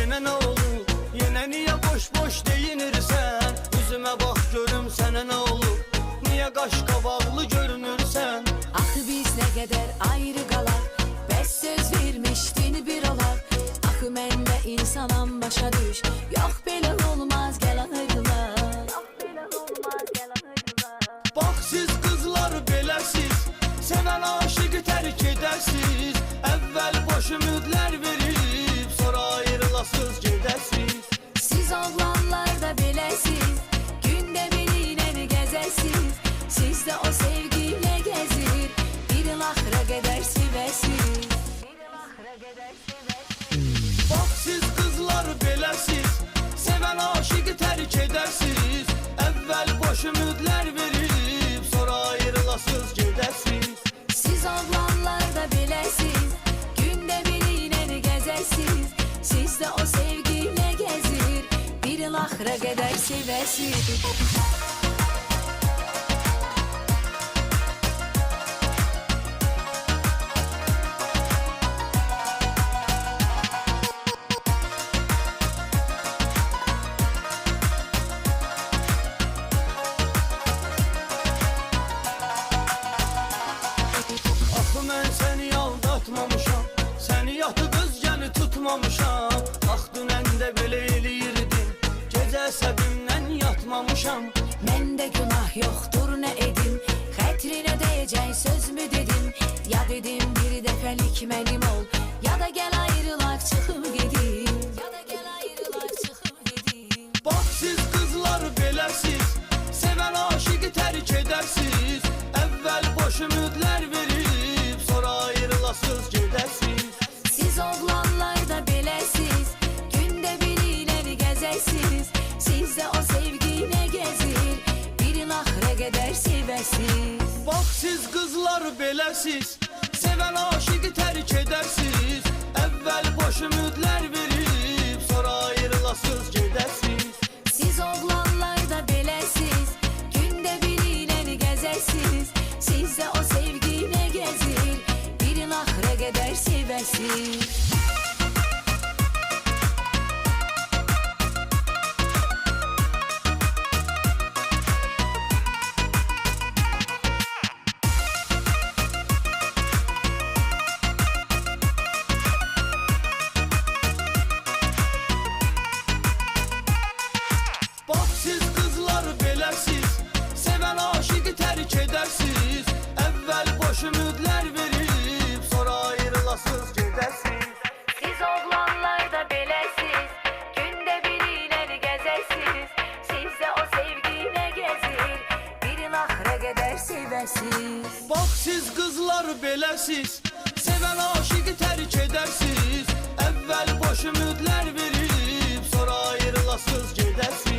Yine ne olur Yine niye boş boş değinirsen? Yüzüme bak görüm sene ne olur. Niye kaş kabaklı görünürsen? Ah biz ne kadar ayrı kalak Bəs söz vermişdin bir olar. Ah Axı məndə insanam başa düş. Yox boş ümidlər verib Sonra ayrılasız gedəsiz Siz oğlanlar da beləsiz Gündə biriyle gəzəsiz Siz də o sevgiyle gəzir Bir il axıra qədər aldatmamışam Səni yatı özgəni tutmamışam. Ax dünən də belə eləyirdin Gecə səbimdən yatmamışam. Məndə günah yoxdur nə edim Xətrinə dəyəcək söz mü dedim? Ya dedim bir dəfəlik mənim ol. Ya da gəl ayrılaq çıxıb gedim Ya da gəl biriyle gəzəsiz Siz də o sevgiyle gəzir Bir il axıra qədər sevəsiz Bax siz qızlar beləsiz Sevən aşıqı tərk edəsiz Əvvəl boş ümidlər verib Sonra ayrılasız gedəsiz Siz oğlanlar da beləsiz Gündə biriyle gəzəsiz Siz də o sevgiyle gəzir Bir il axıra qədər sevəsiz qədər sevəsiz Bax siz qızlar beləsiz Sevən aşıqı tərk edəsiz Əvvəl boş ümidlər verib Sonra ayrılasız gedəsiz